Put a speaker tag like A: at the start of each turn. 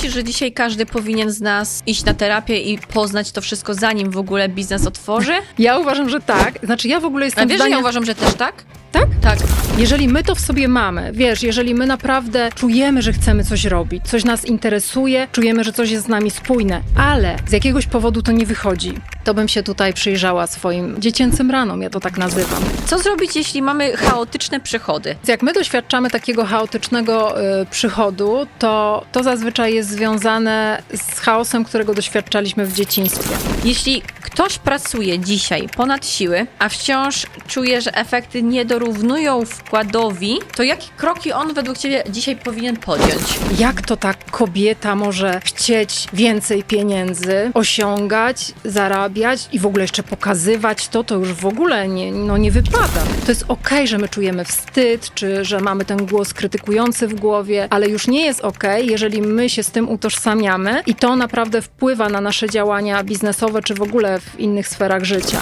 A: myślisz, że dzisiaj każdy powinien z nas iść na terapię i poznać to wszystko, zanim w ogóle biznes otworzy?
B: Ja uważam, że tak. Znaczy ja w ogóle
A: A
B: jestem
A: wiesz, że
B: zdania...
A: ja uważam, że też tak?
B: Tak?
A: Tak.
B: Jeżeli my to w sobie mamy, wiesz, jeżeli my naprawdę czujemy, że chcemy coś robić, coś nas interesuje, czujemy, że coś jest z nami spójne, ale z jakiegoś powodu to nie wychodzi, to bym się tutaj przyjrzała swoim dziecięcym ranom, ja to tak nazywam.
A: Co zrobić, jeśli mamy chaotyczne przychody?
B: Jak my doświadczamy takiego chaotycznego y, przychodu, to to zazwyczaj jest związane z chaosem, którego doświadczaliśmy w dzieciństwie.
A: Jeśli ktoś pracuje dzisiaj ponad siły, a wciąż czuje, że efekty nie dorównują wkładowi, to jakie kroki on według Ciebie dzisiaj powinien podjąć?
B: Jak to ta kobieta może chcieć więcej pieniędzy, osiągać, zarabiać i w ogóle jeszcze pokazywać to, to już w ogóle nie, no nie wypada. To jest okej, że my czujemy wstyd, czy że mamy ten głos krytykujący w głowie, ale już nie jest okej, jeżeli my się z tym utożsamiamy i to naprawdę wpływa na nasze działania biznesowe, czy w ogóle w innych sferach życia.